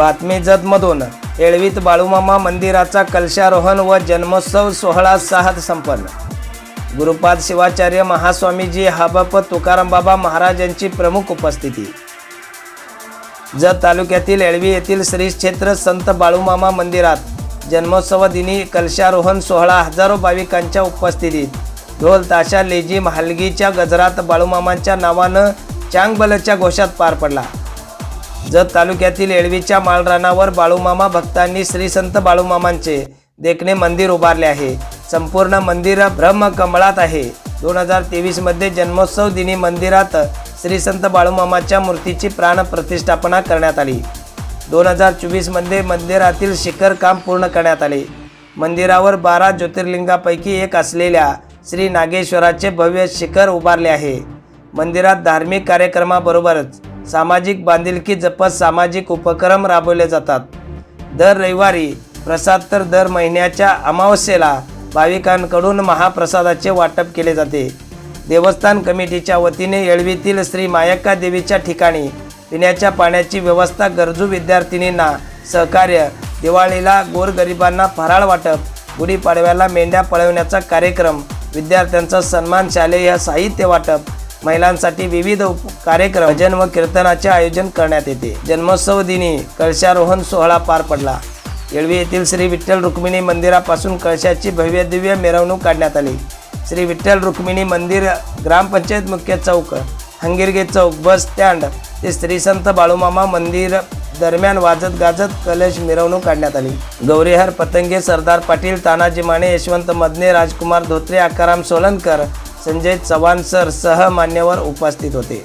बातमी जतमधून. येळवीत बाळूमामा मंदिराचा कलशारोहण व जन्मोत्सव सोहळा साहत संपन्न. गुरुपाद शिवाचार्य महास्वामीजी हाबप तुकारामबाबा महाराजांची प्रमुख उपस्थिती. जत तालुक्यातील एळवी येथील श्री क्षेत्र संत बाळूमामा मंदिरात जन्मोत्सव दिनी कलशारोहण सोहळा हजारो भाविकांच्या उपस्थितीत. ढोल ताशा लेझिम हलगीच्या गजरात बाळूमामांच्या नावानं चांगबलच्या घोषात पार पडला. जत तालुक्यातील येळवीच्या माळरानावर बाळूमामा भक्तांनी श्री संत बाळूमामांचे देखणे मंदिर उभारले आहे. संपूर्ण मंदिर ब्रह्मकमळात आहे. दोन हजार तेवीसमध्ये जन्मोत्सव दिनी मंदिरात श्री संत बाळूमामाच्या मूर्तीची प्राण प्रतिष्ठापना करण्यात आली. दोन हजार चोवीसमध्ये मंदिरातील शिखर काम पूर्ण करण्यात आले. मंदिरावर बारा ज्योतिर्लिंगापैकी एक असलेल्या श्री नागेश्वराचे भव्य शिखर उभारले आहे. मंदिरात धार्मिक कार्यक्रमाबरोबरच सामाजिक बांधिलकी जपत सामाजिक उपक्रम राबवले जातात. दर रविवारी प्रसाद तर दर महिन्याच्या अमावस्येला भाविकांकडून महाप्रसादाचे वाटप केले जाते. देवस्थान कमिटीच्या वतीने येळवीतील श्री मायक्का देवीच्या ठिकाणी पिण्याच्या पाण्याची व्यवस्था गरजू विद्यार्थिनींना सहकार्य दिवाळीला गोरगरिबांना फराळ वाटप गुढीपाडव्याला मेंढ्या पळवण्याचा कार्यक्रम विद्यार्थ्यांचा सन्मान शालेय साहित्य वाटप महिलांसाठी विविध उप कार्यक्रम भजन व कीर्तनाचे आयोजन करण्यात येते. जन्मोत्सव दिनी कळशारोहण सोहळा पार पडला. येळवी येथील श्री विठ्ठल रुक्मिणी मंदिरापासून कळशाची भव्य दिव्य मिरवणूक काढण्यात आली. श्री विठ्ठल रुक्मिणी मंदिर ग्रामपंचायत मुख्य चौक हंगिरगे चौक बस स्टँड ते श्री संत बाळूमामा मंदिर दरम्यान वाजत गाजत कलश मिरवणूक काढण्यात आली. गौरीहर पतंगे सरदार पाटील तानाजी माने यशवंत मदने राजकुमार धोत्रे आकाराम सोलनकर संजय चव्हाण सर सह मान्यवर उपस्थित होते.